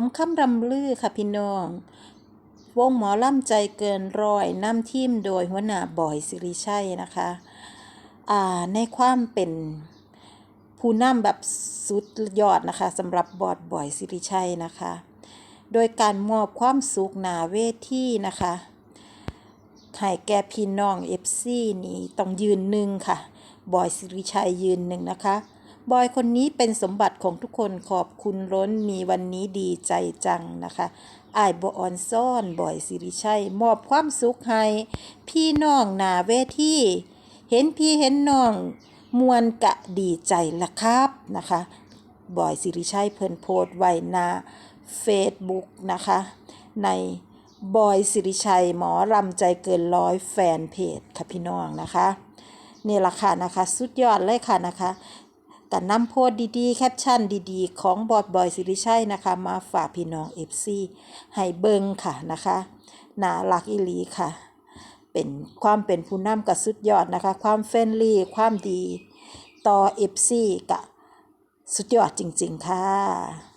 มคำรำลือค่ะพี่น้อง วงหมอล่ำใจเกินร้อยนำทีมโดยหัวหน้าบอยสิริชัยนะคะอ่าในความเป็นผู้นำแบบสุดยอดนะคะสำหรับบอดบอยสิริชัยนะคะ โดยการมอบความสุขหนาเวทีนะคะให้แก่พี่น้อง FC นี่ต้องยืนหนึ่งค่ะ บอยสิริชัยยืนหนึ่งนะคะ บอยคนนี้เป็นสมบัติของทุกคนขอบคุณล้นมีวันนี้ดีใจจังนะคะอายบออนซ่อนบอยสิริชัย มอบความสุขให้ พี่น้องนาเวทีเห็นพี่เห็นน้องมวนกะดีใจละครับนะคะบอยสิริชัยเพิ่นโพสไว้นา Facebook นะคะ ในบอยสิริชัย หมอรำใจเกินร้อยแฟนเพจค่ะพี่น้องนะคะนี่ละค่ะนะคะ สุดยอดเลยค่ะนะคะ กันนำโพสดีๆ แคปชั่นดีๆ ของบอดบอยสิริชัยนะคะ มาฝากพี่น้องเอฟซีให้เบิงค่ะนะคะน่ารักอีหลีค่ะ เป็นความเป็นผู้นำกับสุดยอดนะคะ ความเฟรนลี่ ความดีต่อเอฟซีกับสุดยอดจริง ๆ ค่ะ